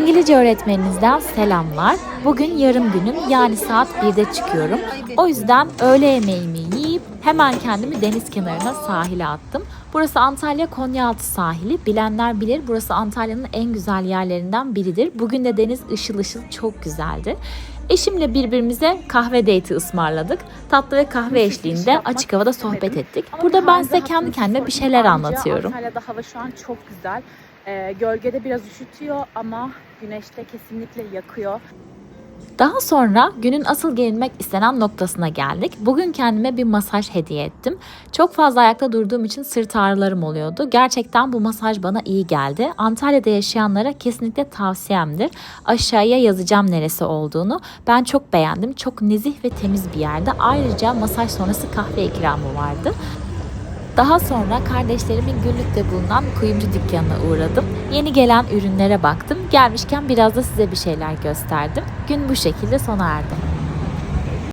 İngilizce öğretmeninizden selamlar. Bugün yarım günüm yani saat 1'de çıkıyorum. O yüzden öğle yemeğimi hemen kendimi deniz kenarına sahile attım. Burası Antalya Konyaaltı sahili. Bilenler bilir burası Antalya'nın en güzel yerlerinden biridir. Bugün de deniz ışıl ışıl çok güzeldi. Eşimle birbirimize kahve date'i ısmarladık. Tatlı ve kahve eşliğinde açık havada sohbet ettik. Burada ben size kendi kendime bir şeyler anlatıyorum. Antalya'da hava şu an çok güzel. Ee, gölgede biraz üşütüyor ama güneşte kesinlikle yakıyor. Daha sonra günün asıl gelinmek istenen noktasına geldik. Bugün kendime bir masaj hediye ettim. Çok fazla ayakta durduğum için sırt ağrılarım oluyordu. Gerçekten bu masaj bana iyi geldi. Antalya'da yaşayanlara kesinlikle tavsiyemdir. Aşağıya yazacağım neresi olduğunu. Ben çok beğendim. Çok nezih ve temiz bir yerde. Ayrıca masaj sonrası kahve ikramı vardı. Daha sonra kardeşlerimin günlükte bulunan kuyumcu dükkanına uğradım. Yeni gelen ürünlere baktım. Gelmişken biraz da size bir şeyler gösterdim. Gün bu şekilde sona erdi.